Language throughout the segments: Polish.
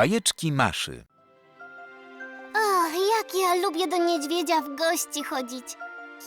Bajeczki Maszy. Ach, jak ja lubię do niedźwiedzia w gości chodzić.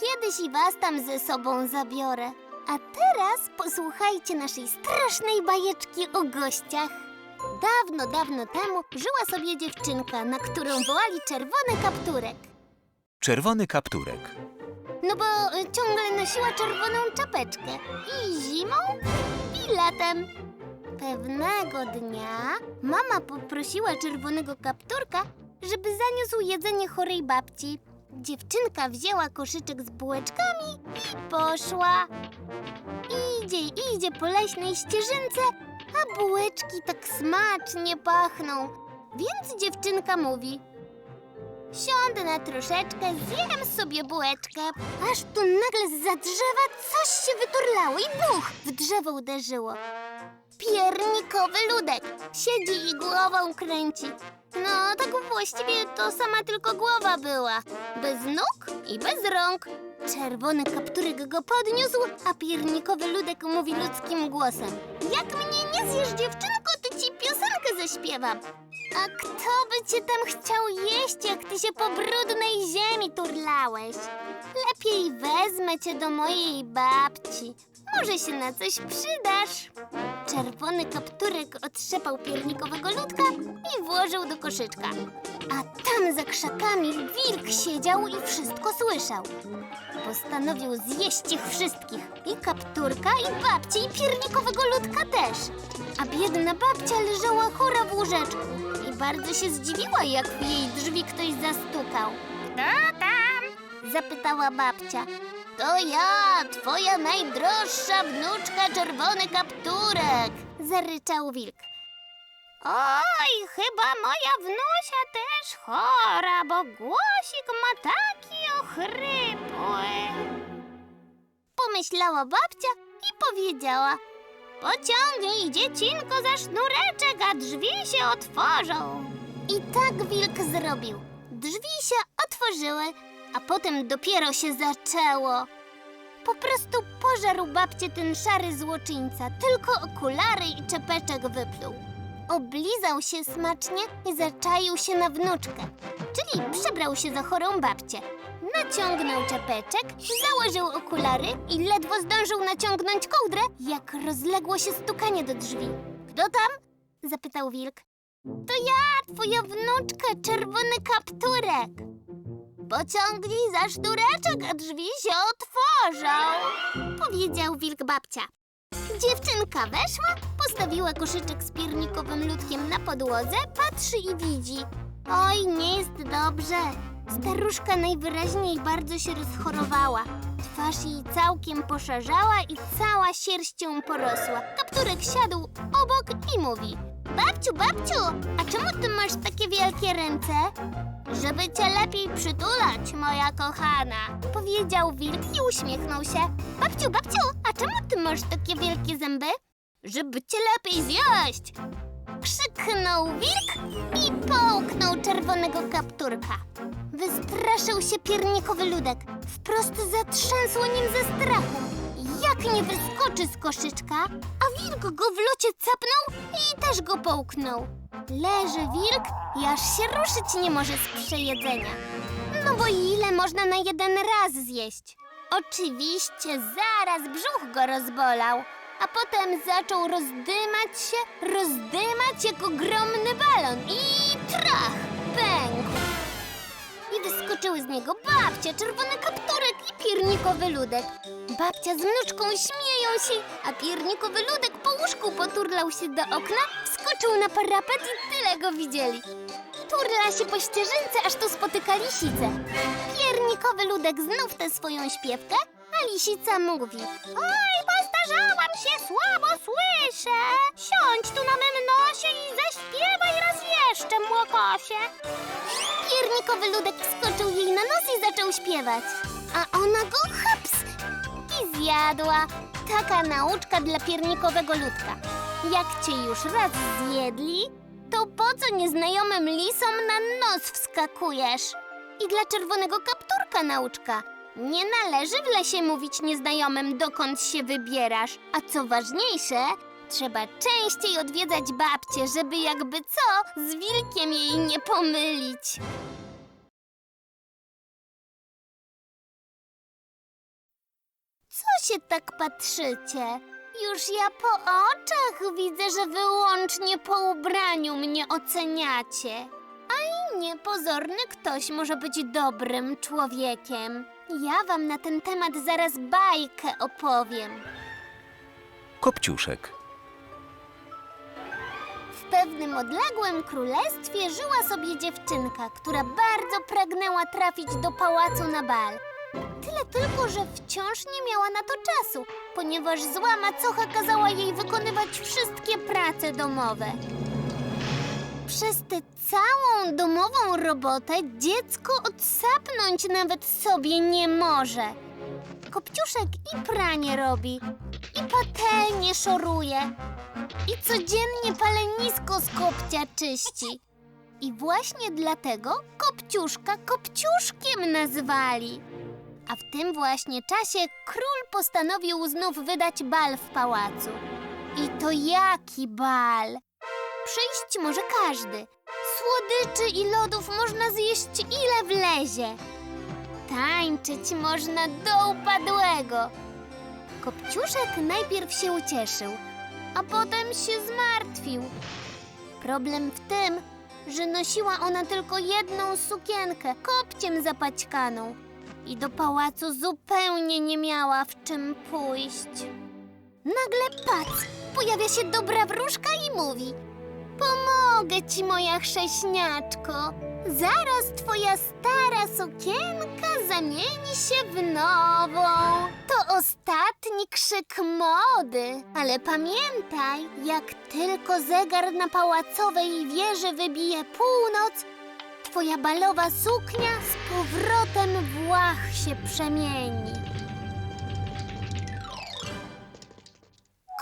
Kiedyś i was tam ze sobą zabiorę. A teraz posłuchajcie naszej strasznej bajeczki o gościach. Dawno, dawno temu żyła sobie dziewczynka, na którą wołali czerwony kapturek. Czerwony kapturek. No bo y, ciągle nosiła czerwoną czapeczkę. I zimą, i latem. Pewnego dnia mama poprosiła czerwonego kapturka, żeby zaniósł jedzenie chorej babci. Dziewczynka wzięła koszyczek z bułeczkami i poszła. Idzie, idzie po leśnej ścieżynce, a bułeczki tak smacznie pachną. Więc dziewczynka mówi: Siądę na troszeczkę, zjem sobie bułeczkę. Aż tu nagle za drzewa coś się wyturlało i buch! W drzewo uderzyło. Piernikowy ludek. Siedzi i głową kręci. No, tak właściwie to sama tylko głowa była. Bez nóg i bez rąk. Czerwony kapturek go podniósł, a piernikowy ludek mówi ludzkim głosem. Jak mnie nie zjesz, dziewczynko, to ci piosenkę zaśpiewam. A kto by cię tam chciał jeść, jak ty się po brudnej ziemi turlałeś? Lepiej wezmę cię do mojej babci. Może się na coś przydasz. Czerwony kapturek otrzepał piernikowego ludka i włożył do koszyczka. A tam za krzakami wilk siedział i wszystko słyszał. Postanowił zjeść ich wszystkich. I kapturka, i babci, i piernikowego ludka też. A biedna babcia leżała chora w łóżeczku. Bardzo się zdziwiła, jak w jej drzwi ktoś zastukał. Kto tam? Zapytała babcia. To ja, twoja najdroższa wnuczka, czerwony kapturek! Zaryczał wilk. Oj, chyba moja wnusia też chora, bo głosik ma taki ochrypły. Pomyślała babcia i powiedziała. Pociągnij dziecinko za sznureczek, a drzwi się otworzą. I tak wilk zrobił. Drzwi się otworzyły, a potem dopiero się zaczęło. Po prostu pożarł babcię ten szary złoczyńca, tylko okulary i czepeczek wypluł. Oblizał się smacznie i zaczaił się na wnuczkę, czyli przebrał się za chorą babcię. Naciągnął czepeczek, założył okulary i ledwo zdążył naciągnąć kołdrę, jak rozległo się stukanie do drzwi. Kto tam? zapytał wilk. To ja, twoja wnuczka, czerwony kapturek. Pociągnij za sznureczek, a drzwi się otworzą, powiedział wilk babcia. Dziewczynka weszła, postawiła koszyczek z piernikowym ludkiem na podłodze, patrzy i widzi. Oj, nie jest dobrze. Staruszka najwyraźniej bardzo się rozchorowała. Twarz jej całkiem poszarzała i cała sierścią porosła. Kapturek siadł obok i mówi: Babciu, babciu, a czemu ty masz takie wielkie ręce? Żeby cię lepiej przytulać, moja kochana, powiedział wilk i uśmiechnął się. Babciu, babciu, a czemu ty masz takie wielkie zęby? Żeby cię lepiej zjeść! Krzyknął wilk i połknął czerwonego kapturka. Wystraszył się piernikowy ludek. Wprost zatrzęsło nim ze strachu. Jak nie wyskoczy z koszyczka, a wilk go w locie capnął i też go połknął. Leży wilk i aż się ruszyć nie może z przejedzenia. No bo ile można na jeden raz zjeść? Oczywiście zaraz brzuch go rozbolał, a potem zaczął rozdymać się, rozdymać jak ogromny balon i trach, pękł. I wyskoczyły z niego babcia, czerwony kapturek i piernikowy ludek. Babcia z wnuczką śmieją się, a piernikowy ludek po łóżku poturlał się do okna, wskoczył na parapet i tyle go widzieli. Turla się po ścieżynce, aż tu spotyka lisicę. Piernikowy ludek znów tę swoją śpiewkę, a lisica mówi. Oj, postarzałam się, słabo słyszę. Siądź tu na mym nosie i zaśpiewaj raz jeszcze, młokosie. Piernikowy ludek wskoczył jej na nos i zaczął śpiewać. A ona go haps i zjadła. Taka nauczka dla piernikowego ludka. Jak cię już raz zjedli, to po co nieznajomym lisom na nos wskakujesz? I dla czerwonego kapturka nauczka. Nie należy w lesie mówić nieznajomym, dokąd się wybierasz. A co ważniejsze, Trzeba częściej odwiedzać babcię, żeby jakby co, z wilkiem jej nie pomylić. Co się tak patrzycie? Już ja po oczach widzę, że wyłącznie po ubraniu mnie oceniacie. A i niepozorny ktoś może być dobrym człowiekiem. Ja wam na ten temat zaraz bajkę opowiem. Kopciuszek. W pewnym odległym królestwie żyła sobie dziewczynka, która bardzo pragnęła trafić do pałacu na bal. Tyle tylko, że wciąż nie miała na to czasu, ponieważ zła macocha kazała jej wykonywać wszystkie prace domowe. Przez tę całą domową robotę dziecko odsapnąć nawet sobie nie może. Kopciuszek i pranie robi, i patelnie szoruje, i codziennie palenisko z kopcia czyści. I właśnie dlatego Kopciuszka Kopciuszkiem nazwali. A w tym właśnie czasie król postanowił znów wydać bal w pałacu. I to jaki bal! Przyjść może każdy. Słodyczy i lodów można zjeść ile wlezie. Tańczyć można do upadłego. Kopciuszek najpierw się ucieszył, a potem się zmartwił. Problem w tym, że nosiła ona tylko jedną sukienkę, kopciem zapaćkaną i do pałacu zupełnie nie miała w czym pójść. Nagle pac, pojawia się dobra wróżka i mówi Pomogę ci, moja chrześniaczko. Zaraz twoja stara sukienka zamieni się w nową. To ostatni krzyk mody. Ale pamiętaj, jak tylko zegar na pałacowej wieży wybije północ, twoja balowa suknia z powrotem w łach się przemieni.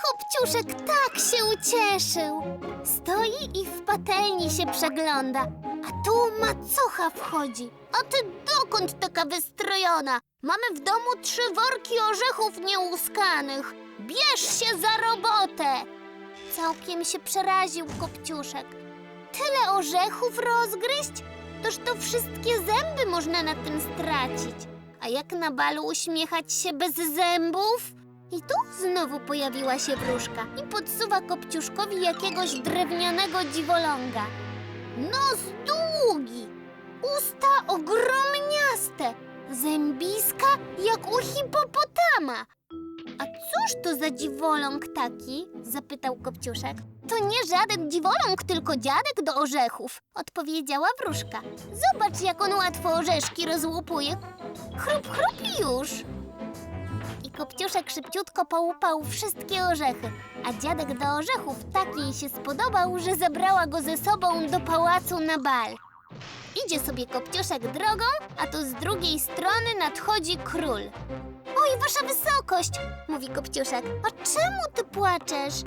Kopciuszek tak się ucieszył. Stoi i w patelni się przegląda, a tu macocha wchodzi. A ty dokąd taka wystrojona? Mamy w domu trzy worki orzechów nieuskanych. Bierz się za robotę! Całkiem się przeraził Kopciuszek. Tyle orzechów rozgryźć? Toż to wszystkie zęby można na tym stracić. A jak na balu uśmiechać się bez zębów? I tu znowu pojawiła się wróżka i podsuwa Kopciuszkowi jakiegoś drewnianego dziwoląga. Nos długi, usta ogromniaste, zębiska jak u hipopotama. A cóż to za dziwoląg taki? zapytał Kopciuszek. To nie żaden dziwoląg, tylko dziadek do orzechów, odpowiedziała wróżka. Zobacz, jak on łatwo orzeszki rozłupuje. Chrup, chrup już. Kopciuszek szybciutko połupał wszystkie orzechy, a dziadek do orzechów tak jej się spodobał, że zabrała go ze sobą do pałacu na bal. Idzie sobie Kopciuszek drogą, a tu z drugiej strony nadchodzi król. Oj, wasza wysokość, mówi Kopciuszek, a czemu ty płaczesz?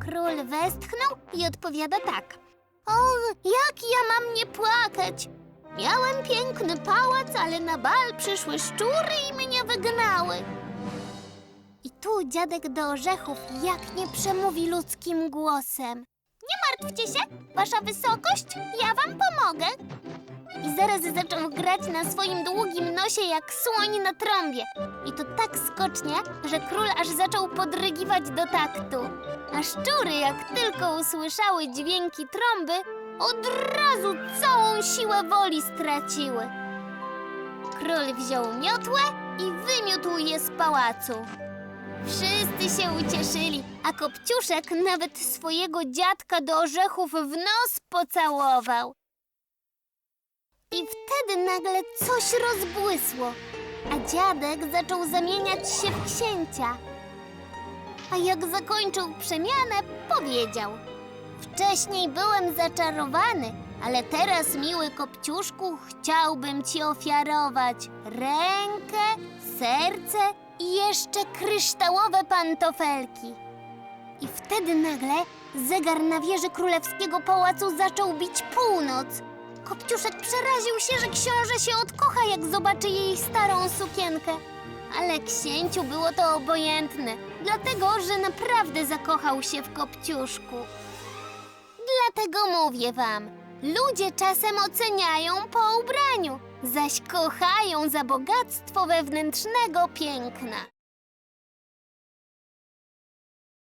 Król westchnął i odpowiada tak. O, jak ja mam nie płakać? Miałem piękny pałac, ale na bal przyszły szczury i mnie wygnały. Tu dziadek do orzechów jak nie przemówi ludzkim głosem. Nie martwcie się, wasza wysokość, ja wam pomogę. I zaraz zaczął grać na swoim długim nosie jak słoń na trąbie. I to tak skocznie, że król aż zaczął podrygiwać do taktu. A szczury, jak tylko usłyszały dźwięki trąby, od razu całą siłę woli straciły. Król wziął miotłę i wymiótł je z pałacu. Wszyscy się ucieszyli, a Kopciuszek nawet swojego dziadka do orzechów w nos pocałował. I wtedy nagle coś rozbłysło, a dziadek zaczął zamieniać się w księcia. A jak zakończył przemianę, powiedział: Wcześniej byłem zaczarowany, ale teraz, miły kopciuszku, chciałbym ci ofiarować rękę, serce i jeszcze kryształowe pantofelki. I wtedy nagle zegar na wieży królewskiego pałacu zaczął bić północ. Kopciuszek przeraził się, że książę się odkocha, jak zobaczy jej starą sukienkę. Ale księciu było to obojętne, dlatego że naprawdę zakochał się w Kopciuszku. Dlatego mówię wam, ludzie czasem oceniają po ubraniu, zaś kochają za bogactwo wewnętrznego piękna.